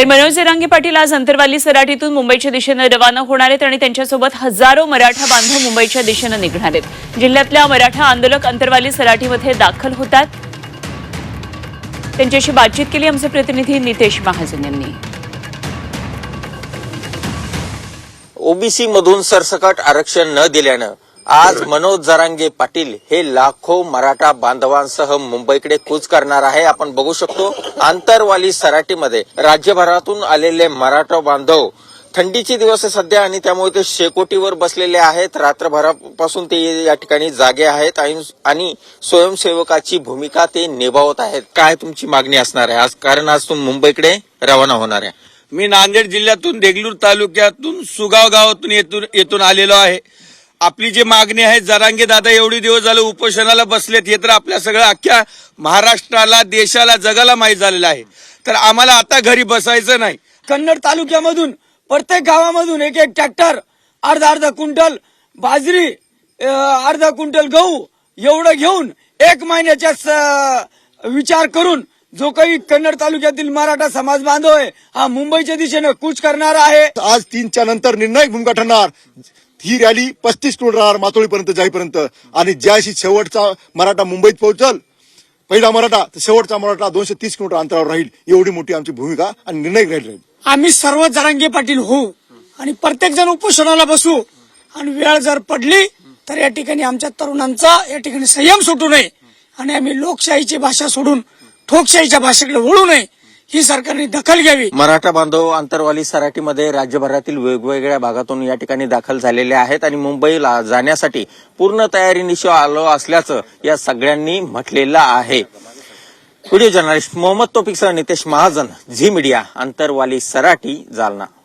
तर मनोज जरांगे पाटील आज अंतरवाली सराटीतून मुंबईच्या दिशेनं रवाना होणार आहेत आणि त्यांच्यासोबत हजारो मराठा बांधव मुंबईच्या दिशेनं निघणार आहेत. जिल्ह्यातल्या मराठा आंदोलक अंतरवाली सराटीमध्ये दाखल होतात. त्यांच्याशी बातचीत केली आमचे प्रतिनिधी नितेश महाजन यांनी. ओबीसी मधून सरसकट आरक्षण न दिल्यानं आज मनोज जरांगे पाटील हे लाखो मराठा बांधवांसह मुंबईकडे कूच करणार आहे. आपण बघू शकतो आंतरवाली सराटीमध्ये राज्यभरातून आलेले मराठा बांधव थंडीचे दिवस आहे सध्या आणि त्यामुळे ते शेकोटीवर बसलेले आहेत. रात्रभरापासून ते या ठिकाणी जागे आहेत आणि- आणि स्वयंसेवकाची भूमिका ते निभावत आहेत. काय तुमची मागणी असणार आहे? आज कारण आज तुम्ही मुंबईकडे रवाना होणार आहे. मी नांदेड जिल्ह्यातून देगलूर तालुक्यातून सुगाव गावातून येथून येथून आलेलो आहे. आपली जी मागणी आहे जरांगे दादा एवढे दिवस झाले उपोषणाला बसलेत हे तर आपल्या सगळ्या अख्ख्या महाराष्ट्राला देशाला जगाला माहीत झालेलं आहे. तर आम्हाला आता घरी बसायचं नाही. कन्नड तालुक्यामधून प्रत्येक गावामधून एक एक ट्रॅक्टर अर्धा अर्धा क्विंटल बाजरी अर्धा क्विंटल गहू एवढं घेऊन एक महिन्याच्या विचार करून जो काही कन्नड तालुक्यातील मराठा समाज बांधव आहे हा मुंबईच्या दिशेनं कूच करणार आहे. आज तीनच्या नंतर निर्णायक भूमिका ठरणार. ही रॅली पस्तीस किलोमीटर राहणार मातोळीपर्यंत जाईपर्यंत. आणि ज्याशी शेवटचा मराठा मुंबईत पोहोचल पहिला मराठा तर शेवटचा मराठा दोनशे तीस किलोमीटर अंतरावर राहील. एवढी मोठी आमची भूमिका आणि निर्णय राहील राहील. आम्ही सर्व जरांगे पाटील होऊ आणि प्रत्येक जण उपोषणाला बसू. आणि वेळ जर पडली तर या ठिकाणी आमच्या तरुणांचा या ठिकाणी संयम सुटू नये. आणि आम्ही लोकशाहीची भाषा सोडून ठोकशाहीच्या भाषेकडे वळू नये. ही सरकारने दखल घ्यावी. मराठा बांधव आंतरवाली सराटीमध्ये राज्यभरातील वेगवेगळ्या भागातून या ठिकाणी दाखल झालेले आहेत आणि मुंबईला जाण्यासाठी पूर्ण तयारीनिशी आलो असल्याचं या सगळ्यांनी म्हटलेलं आहे. व्हिडिओ जर्नलिस्ट मोहम्मद तोपिकसह नितेश महाजन झी मीडिया आंतरवाली सराटी जालना.